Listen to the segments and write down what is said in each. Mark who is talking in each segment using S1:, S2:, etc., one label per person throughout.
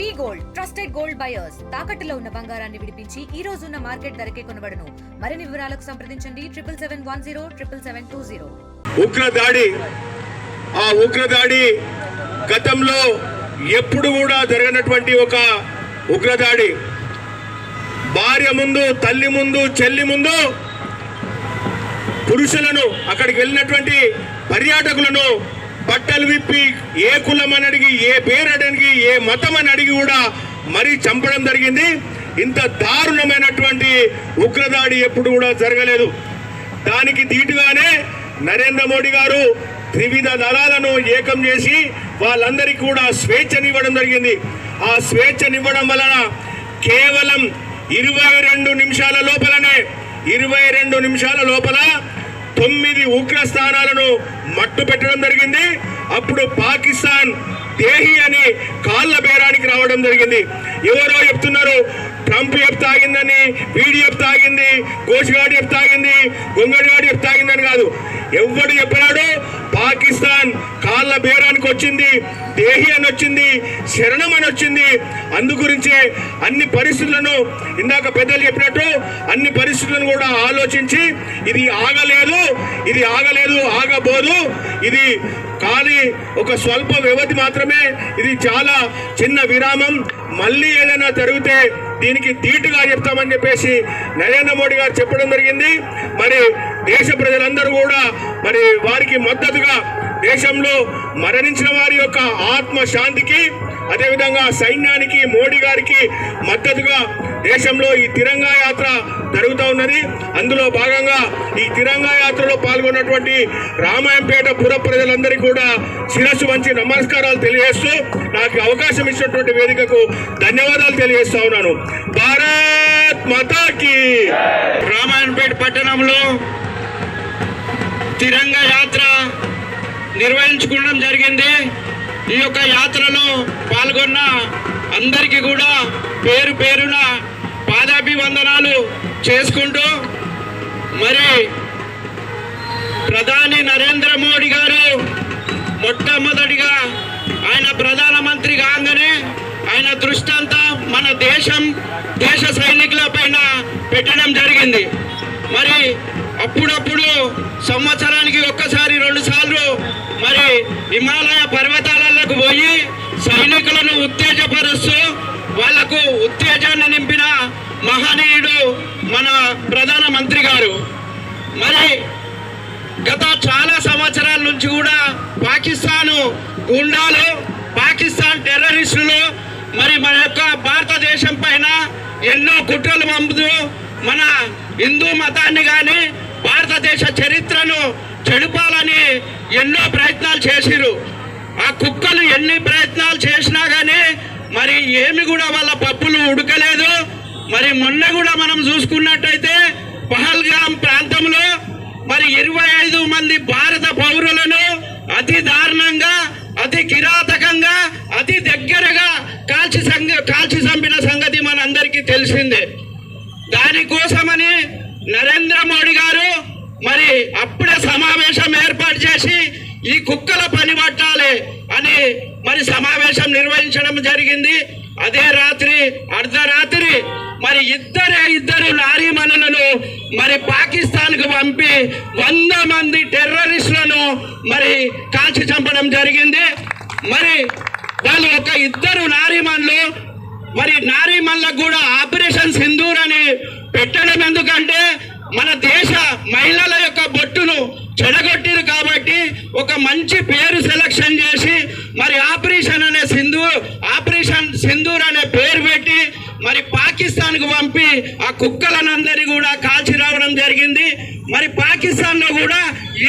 S1: V gold trusted gold buyers తాకట్టులో ఉన్న బంగారాన్ని విడిపించి ఈ రోజు ఉన్న మార్కెట్ ధరకే కొనబడను. మరిన్ని వివరాలకు సంప్రదించండి. Triple seven one zero triple seven two zero.
S2: ఉగ్ర దాడి ఆ ఉగ్ర దాడి గతంలో ఎప్పుడు కూడా జరగనటువంటి ఒక ఉగ్ర దాడి భార్య ముందు తల్లి ముందు చెల్లి ముందు పురుషులను అక్కడికి వెళ్ళినటువంటి పర్యాటకులను బట్టలు విప్పి ఏ కులం అని అడిగి ఏ పేరు అడిగి ఏ మతం అని అడిగి కూడా మరీ చంపడం జరిగింది. ఇంత దారుణమైనటువంటి ఉగ్రదాడి ఎప్పుడు కూడా జరగలేదు. దానికి ధీటుగానే నరేంద్ర మోడీ గారు త్రివిధ దళాలను ఏకం చేసి వాళ్ళందరికీ కూడా స్వేచ్ఛనివ్వడం జరిగింది. ఆ స్వేచ్ఛనివ్వడం వలన కేవలం ఇరవై రెండు నిమిషాల లోపలనే ఇరవై రెండు నిమిషాల లోపల తొమ్మిది ఉగ్ర స్థానాలను మట్టు పెట్టడం జరిగింది. అప్పుడు పాకిస్తాన్ దేహి అని కాళ్ళ బేరానికి రావడం జరిగింది. ఎవరో చెప్తున్నారు ట్రంప్ ఎప్పు తాగిందని వీడి తాగింది ఆగింది ఎప్పు తాగింది ఆగింది గొంగడిగాడి చెప్తా తాగిందని కాదు. ఎవడు చెప్పినాడు పాకిస్తాన్ కాళ్ళ బేరానికి వచ్చింది దేహి అని వచ్చింది శరణం అని వచ్చింది. అందు గురించే అన్ని పరిస్థితులను ఇందాక పెద్దలు చెప్పినట్టు అన్ని పరిస్థితులను కూడా ఆలోచించి ఇది ఆగలేదు ఇది ఆగలేదు ఆగబోదు. ఇది ఖాళీ ఒక స్వల్ప వ్యవధి మాత్రమే ఇది చాలా చిన్న విరామం. మళ్ళీ ఏదైనా జరిగితే దీనికి ధీటుగా చెప్తామని చెప్పేసి నరేంద్ర మోడీ గారు చెప్పడం జరిగింది. మరి దేశ ప్రజలందరూ కూడా మరి వారికి మద్దతుగా దేశంలో మరణించిన వారి యొక్క ఆత్మ శాంతికి అదేవిధంగా సైన్యానికి మోడీ గారికి మద్దతుగా దేశంలో ఈ తిరంగా యాత్ర జరుగుతూ ఉన్నది. అందులో భాగంగా ఈ తిరంగా యాత్రలో పాల్గొన్నటువంటి రామాయంపేట పుర ప్రజలందరికీ కూడా శిరస్సు మంచి నమస్కారాలు తెలియజేస్తూ నాకు అవకాశం ఇచ్చినటువంటి వేదికకు ధన్యవాదాలు తెలియజేస్తా ఉన్నాను. భారత్ మాతాకి!
S3: రామాయణపేట పట్టణంలో తిరంగా యాత్ర నిర్వహించుకోవడం జరిగింది. ఈ యొక్క యాత్రలో పాల్గొన్న అందరికీ కూడా పేరు పేరున పాదాభివందనాలు చేసుకుంటూ మరి ప్రధాని నరేంద్ర మోడీ గారు మొట్టమొదటిగా ఆయన ప్రధానమంత్రి కాగానే ఆయన దృష్టి అంతా మన దేశం దేశ సైనికుల పైన పెట్టడం జరిగింది. మరి అప్పుడప్పుడు సంవత్సరానికి ఒక్కసారి రెండు సార్లు మరి హిమాలయ పర్వతాలకు పోయి సైనికులను ఉత్తేజపరుస్తూ వాళ్ళకు ఉత్తేజాన్ని నింపిన మహనీయుడు మన ప్రధానమంత్రి గారు. మరి గత చాలా సంవత్సరాల నుంచి కూడా పాకిస్తాను గుండాలు పాకిస్తాన్ టెర్రరిస్టులు మరి మన యొక్క భారతదేశం పైన ఎన్నో కుట్రలు పంపుతూ మన హిందూ మతాన్ని కానీ భారతదేశ చరిత్రను చెడుపాలని ఎన్నో ప్రయత్నాలు చేసిరు ఆ కుక్కలు ఎన్ని ప్రయత్నాలు చేసినా కానీ మరి ఏమి కూడా వాళ్ళ పప్పులు ఉడకలేదు. మరి మొన్న కూడా మనం చూసుకున్నట్టయితే పహల్గాం ప్రాంతంలో మరి ఇరవై ఐదు మంది భారత పౌరులను అతి దారుణంగా అతి కిరాతకంగా అతి దగ్గరగా కాల్చి సంగ కాల్చి చంపిన సంగతి మనందరికీ తెలిసిందే. దానికోసమని నరేంద్ర మోడీ గారు మరి అప్పుడే సమావేశం ఏర్పాటు చేసి ఈ కుక్కల పని పట్టాలి అని మరి సమావేశం నిర్వహించడం జరిగింది. అదే రాత్రి అర్ధరాత్రి మరి ఇద్దరే ఇద్దరు నారీమణులను మరి పాకిస్తాన్కు పంపి వంద మంది టెర్రరిస్టులను మరి కాల్చి చంపడం జరిగింది. మరి వాళ్ళు ఒక ఇద్దరు నారీమన్లు మరి నారీమన్లకు కూడా ఆపరేషన్ సింధూర్ అని పెట్టడం ఎందుకంటే మన దేశ మహిళల యొక్క బొట్టును చెడగొట్టిరు కాబట్టి ఒక మంచి పేరు సెలక్షన్ చేసి మరి ఆపరేషన్ అనే సింధు ఆపరేషన్ సింధూర్ అనే పేరు పెట్టి మరి పాకిస్తాన్కు పంపి ఆ కుక్కలనందరి కూడా కాల్చి రావడం జరిగింది. మరి పాకిస్తాన్లో కూడా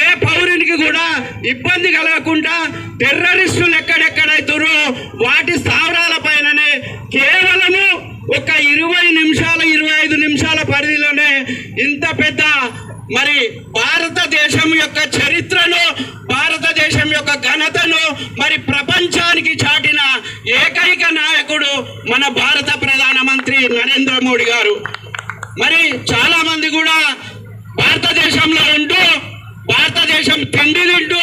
S3: ఏ పౌరునికి కూడా ఇబ్బంది కలగకుండా టెర్రరిస్టులు ఎక్కడెక్కడైతురో వాటి స్థావరాల పైననే కేవలము ఒక ఇరవై నిమిషాల ఇరవై ఐదు నిమిషాల పరిధిలోనే ఇంత పెద్ద మరి భారతదేశం యొక్క చరిత్రను భారతదేశం యొక్క ఘనతను మరి ప్రపంచానికి చాటిన ఏకైక నాయకుడు మన భారత ప్రధానమంత్రి నరేంద్ర మోడీ గారు. మరి చాలా మంది కూడా భారతదేశంలో ఉంటూ భారతదేశం తిండి తింటూ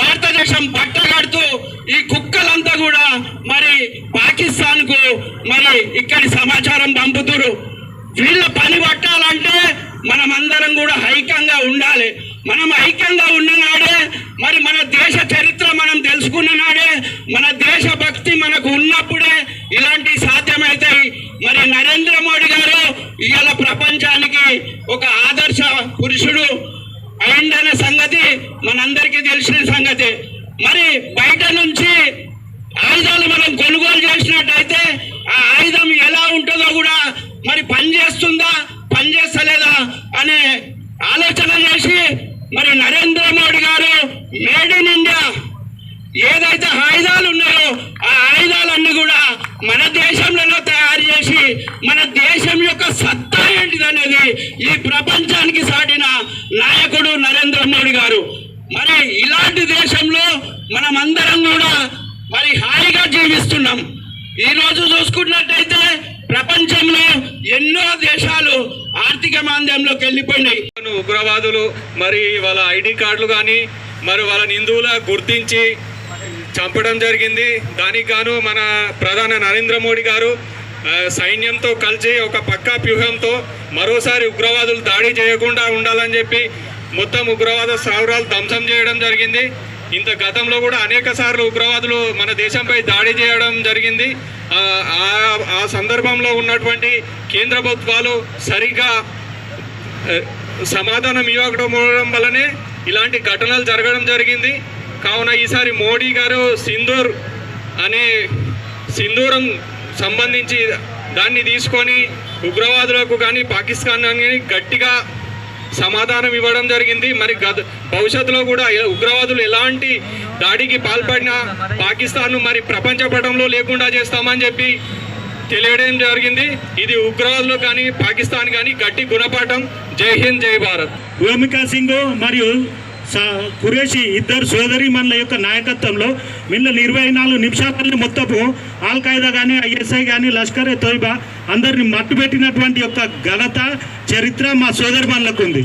S3: భారతదేశం బట్ట కడుతూ ఈ కుక్కలంతా కూడా మరి పాకిస్తాన్ మరి ఇక్కడి సమాచారం పంపుతురు. వీళ్ళ పని పట్టాలంటే మనం అందరం కూడా ఐక్యంగా ఉండాలి. మనం ఐక్యంగా ఉన్ననాడే మరి మన దేశ చరిత్ర మనం తెలుసుకున్న నాడే మన దేశ భక్తి మనకు ఉన్నప్పుడే ఇలాంటి సాధ్యమవుతాయి మరి నరేంద్ర మోడీ గారు ఇవాళ ప్రపంచానికి ఒక ఆదర్శ పురుషుడు అయిందనే సంగతి మనందరికీ తెలిసిన సంగతి. మరి బయట నుంచి ఆయుధాలు మనం కొనుగోలు చేసినట్టయితే ఆ ఆయుధం ఎలా ఉంటుందో కూడా మరి పని చేస్తుందా పని చేస్తలేదా అనే ఆలోచన చేసి మరి నరేంద్ర మోడీ గారు మేడ్ ఇన్ ఇండియా ఏదైతే ఆయుధాలు ఉన్నాయో ఆ ఆయుధాలన్నీ కూడా మన దేశంలో తయారు చేసి మన దేశం యొక్క సత్తా ఏంటిదనేది ఈ ప్రపంచానికి సాటిన నాయకుడు నరేంద్ర మోడీ గారు. మరి ఇలాంటి దేశంలో మనం అందరం కూడా మరి హాయిగా జీవిస్తున్నాం. ఈ రోజు చూసుకున్నట్టయితే ప్రపంచంలో ఎన్నో దేశాలు ఆర్థిక మాంద్యంలోకి వెళ్ళిపోయినాయి.
S4: ఉగ్రవాదులు మరి వాళ్ళ ఐడి కార్డులు కానీ మరి వాళ్ళ హిందువులా గుర్తించి చంపడం జరిగింది. దానికి గాను మన ప్రధాని నరేంద్ర మోడీ గారు సైన్యంతో కలిసి ఒక పక్కా వ్యూహంతో మరోసారి ఉగ్రవాదులు దాడి చేయకుండా ఉండాలని చెప్పి మొత్తం ఉగ్రవాద స్థావరాలు ధ్వంసం చేయడం జరిగింది. ఇంత గతంలో కూడా అనేక సార్లు ఉగ్రవాదులు మన దేశంపై దాడి చేయడం జరిగింది. ఆ, ఆ- సందర్భంలో ఉన్నటువంటి కేంద్ర ప్రభుత్వాలు సరిగ్గా సమాధానం ఇవ్వకపోవడం వల్లనే ఇలాంటి ఘటనలు జరగడం జరిగింది. కావున ఈసారి మోడీ గారు సింధూర్ అనే సింధూరం సంబంధించి దాన్ని తీసుకొని ఉగ్రవాదులకు కానీ పాకిస్తాన్ కానీ గట్టిగా సమాధానం ఇవ్వడం జరిగింది. మరి గత భవిష్యత్తులో కూడా ఉగ్రవాదులు ఎలాంటి దాడికి పాల్పడినా పాకిస్తాన్ మరి ప్రపంచ పటంలో లేకుండా చేస్తామని చెప్పి తెలియడం జరిగింది. ఇది ఉగ్రవాదులు కానీ పాకిస్తాన్ కానీ గట్టి గుణపాఠం. జై హింద్ జై భారత్.
S5: వ్యోమికా సింగ్ మరియు స- ఖురేషి ఇద్దరు సోదరి మనుల యొక్క నాయకత్వంలో వీళ్ళ ఇరవై నాలుగు నిమిషాలని మొత్తము ఆల్ ఖైదా కానీ ఐఎస్ఐ కానీ లష్కర్ ఎ తోయిబా అందరిని మట్టుబెట్టినటువంటి యొక్క ఘనత చరిత్ర మా సోదరి మనలకు ఉంది.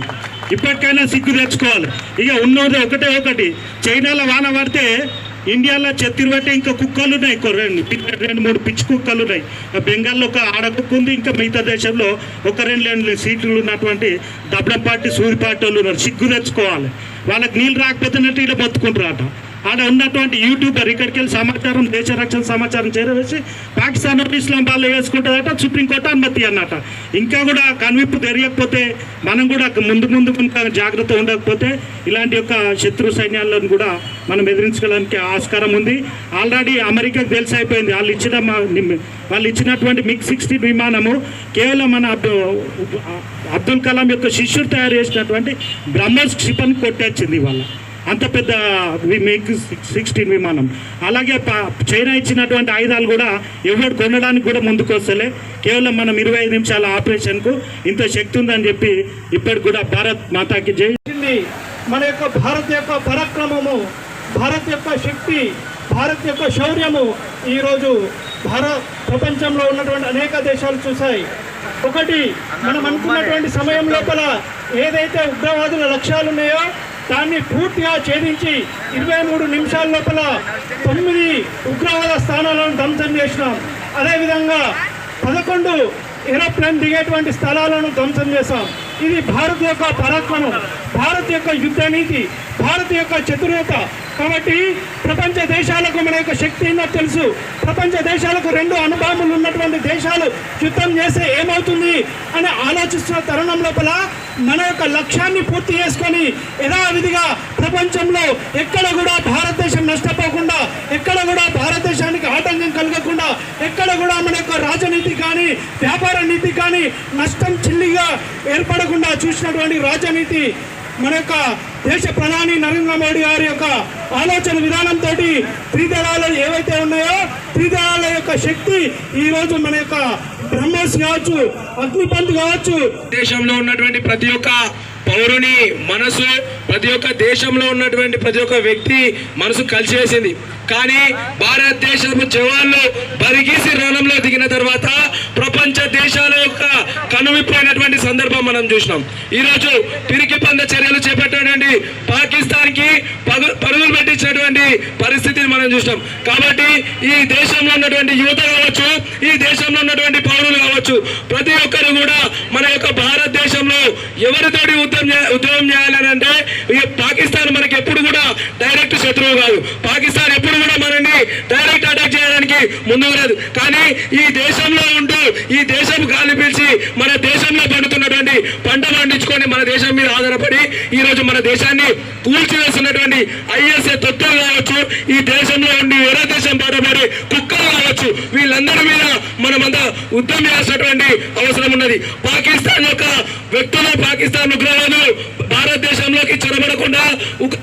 S5: ఇప్పటికైనా సిగ్గు తెచ్చుకోవాలి. ఇక ఉన్నది ఒకటే ఒకటి. చైనాలో వాన పడితే ఇండియాలో చెత్తిరుబట్టి ఇంకా కుక్కలు ఉన్నాయి. రెండు రెండు మూడు పిచ్చి కుక్కలు ఉన్నాయి. ఆ బెంగాల్లో ఒక ఆడకుక్క ఉంది. ఇంకా మిగతా దేశంలో ఒక రెండు రెండు సీట్లు ఉన్నటువంటి దబ్బడం పార్టీ సూరి పార్టీ వాళ్ళు ఉన్నారు. సిగ్గు తెచ్చుకోవాలి. వాళ్ళకి నీళ్ళు రాకపోతున్నట్టు ఇలా బతుకుంటారు అట ఆడ ఉన్నటువంటి యూట్యూబర్ ఇక్కడికి వెళ్ళి సమాచారం దేశ రక్షణ సమాచారం చేరవేసి పాకిస్తాన్ ఇస్లాం వాళ్ళు వేసుకుంటుందట సుప్రీంకోర్టు అనుమతి అన్నట. ఇంకా కూడా కనువిప్పు తెలియకపోతే మనం కూడా ముందు ముందు జాగ్రత్త ఉండకపోతే ఇలాంటి యొక్క శత్రు సైన్యాలను కూడా మనం ఎదిరించుకోవడానికి ఆస్కారం ఉంది. ఆల్రెడీ అమెరికాకు తెలిసి అయిపోయింది వాళ్ళు ఇచ్చిన మా- వాళ్ళు ఇచ్చినటువంటి మిగ్ సిక్స్టీన్ విమానము కేవలం మన అబ్దుల్ కలాం యొక్క శిష్యుడు తయారు చేసినటువంటి బ్రహ్మోస్ క్షిపణి కొట్టేచ్చింది వాళ్ళ అంత పెద్ద మిగ్ సిక్స్టీన్ విమానం. అలాగే ప- చైనా ఇచ్చినటువంటి ఆయుధాలు కూడా ఎవరు కొనడానికి కూడా ముందుకు వస్తలే. కేవలం మనం ఇరవై ఐదు నిమిషాల ఆపరేషన్కు ఇంత శక్తి ఉందని చెప్పి ఇప్పటికి కూడా భారత్ మాతాకి జై.
S6: మన యొక్క భారత్ యొక్క పరాక్రమము భారత్ యొక్క శక్తి భారత్ యొక్క శౌర్యము ఈరోజు భారత్ ప్రపంచంలో ఉన్నటువంటి అనేక దేశాలు చూశాయి. ఒకటి మనం అనుకున్నటువంటి సమయం లోపల ఏదైతే ఉగ్రవాదుల లక్ష్యాలు ఉన్నాయో దాన్ని పూర్తిగా ఛేదించి ఇరవై మూడు నిమిషాల లోపల తొమ్మిది ఉగ్రవాద స్థానాలను ధ్వంసం చేసినాం. అదేవిధంగా పదకొండు ఏరోప్లేన్ దిగేటువంటి స్థలాలను ధ్వంసం చేశాం. ఇది భారత్ యొక్క పరాక్రమం. భారత్ యొక్క యుద్ధ నీతి భారత్ యొక్క చతురత కాబట్టి ప్రపంచ దేశాలకు మన యొక్క శక్తి ఏందో తెలుసు. ప్రపంచ దేశాలకు రెండు అనుభవములు ఉన్నటువంటి దేశాలు యుద్ధం చేస్తే ఏమవుతుంది అని ఆలోచిస్తున్న తరుణం లోపల మన యొక్క లక్ష్యాన్ని పూర్తి చేసుకొని యథావిధిగా ప్రపంచంలో ఎక్కడ కూడా భారతదేశం నష్టపోకుండా ఎక్కడ కూడా భారతదేశానికి ఆటంకం కలగకుండా ఎక్కడ కూడా మన యొక్క రాజనీతి కానీ వ్యాపార నీతి కానీ నష్టం చిల్లిగా ఏర్పడకుండా చూసినటువంటి రాజనీతి మన యొక్క దేశ ప్రధాని నరేంద్ర మోడీ గారి యొక్క ఆలోచన విధానంతో త్రిదళాలు ఏవైతే ఉన్నాయో త్రిదళాల యొక్క శక్తి ఈ రోజు మన యొక్క బ్రహ్మోస్ కావచ్చు అగ్నిపంత్ కావచ్చు
S4: దేశంలో ఉన్నటువంటి ప్రతి ఒక్క పౌరుని మనసు ప్రతి ఒక్క దేశంలో ఉన్నటువంటి ప్రతి ఒక్క వ్యక్తి మనసు కలిసివేసింది. కానీ భారతదేశపు జవాన్లు బరిగీసి రణంలో దిగిన తర్వాత ప్రపంచ దేశాల యొక్క కనువిప్పైనటువంటి సందర్భం మనం చూసినాం. ఈరోజు పిరికి పంద చర్యలు చేపట్టినటువంటి పాకిస్తాన్కి పగు- పరుగులు పెట్టించినటువంటి పరిస్థితిని మనం చూసినాం. కాబట్టి ఈ దేశంలో ఉన్నటువంటి యువత కావచ్చు ఈ
S7: దేశంలో ఉన్నటువంటి పౌరులు కావచ్చు ప్రతి ఒక్కరు కూడా మన యొక్క భారత భారతదేశంలో ఎవరితోటి ఉద్యమం ఉద్యమం చేయాలని అంటే పాకిస్తాన్ మనకి ఎప్పుడు కూడా డైరెక్ట్ శత్రువు కాదు. పాకిస్తాన్ ఎప్పుడు కూడా మనల్ని డైరెక్ట్ అటాక్ చేయడానికి ముందుకు రాదు. కానీ ఈ దేశంలో ఉంటూ ఈ దేశం గాలి పీల్చి మన దేశంలో పండుతున్నటువంటి పంట పండించుకొని మన దేశం మీద ఆధారపడి ఈ రోజు మన దేశాన్ని కూల్చివేస్తున్నటువంటి ఐఎస్ఏ తత్వం కావచ్చు ఈ దేశంలో ఉండి వేరే దేశం పాటపడి కుక్కలు కావచ్చు వీళ్ళందరి మీద మనమంతా ఉద్యమం చేసినటువంటి అవసరం ఉన్నది. పాకిస్తాన్ పాకిస్తాన్ ఉగ్రవాదులు భారతదేశంలోకి చొరబడకుండా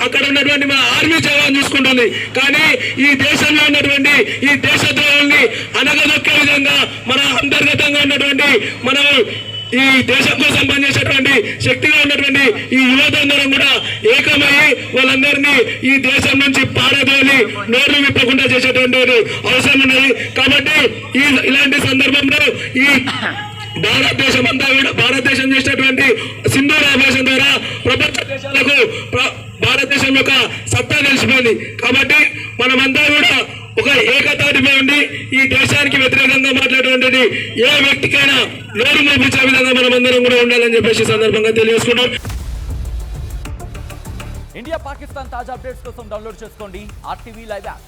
S7: అక్కడ ఉన్నటువంటి మన ఆర్మీ జవాన్ చూసుకుంటుంది. కానీ ఈ దేశంలో ఉన్నటువంటి ఈ దేశద్రోహుల్ని అనగదొక్కే విధంగా మన అంతర్గతంగా ఉన్నటువంటి మనం ఈ దేశం కోసం పనిచేసేటువంటి శక్తిగా ఉన్నటువంటి ఈ యువతందరం కూడా ఏకమై వాళ్ళందరినీ ఈ దేశం నుంచి పారదోలి నోర్లు విప్పకుండా చేసేటువంటి అవసరం ఉన్నది. కాబట్టి ఈ ఇలాంటి సందర్భంలో ఈ భారతదేశం అంతా కూడా భారతదేశం చేసినటువంటి సింధు ఆపరేషన్ ద్వారా ప్రపంచ దేశాలకు భారతదేశం యొక్క సత్తా తెలిసిపోయింది. కాబట్టి మనమంతా కూడా ఒక ఏకతాటిపై ఉండి ఈ దేశానికి వ్యతిరేకంగా మాట్లాడేటువంటిది ఏ వ్యక్తికైనా నోరు మూపించే విధంగా మనమందరం కూడా ఉండాలని చెప్పేసి సందర్భంగా తెలియజేసుకుంటాం
S8: ఇండియా పాకిస్తాన్ తాజా అప్డేట్స్ కోసం డౌన్లోడ్ చేసుకోండి. RTV live app.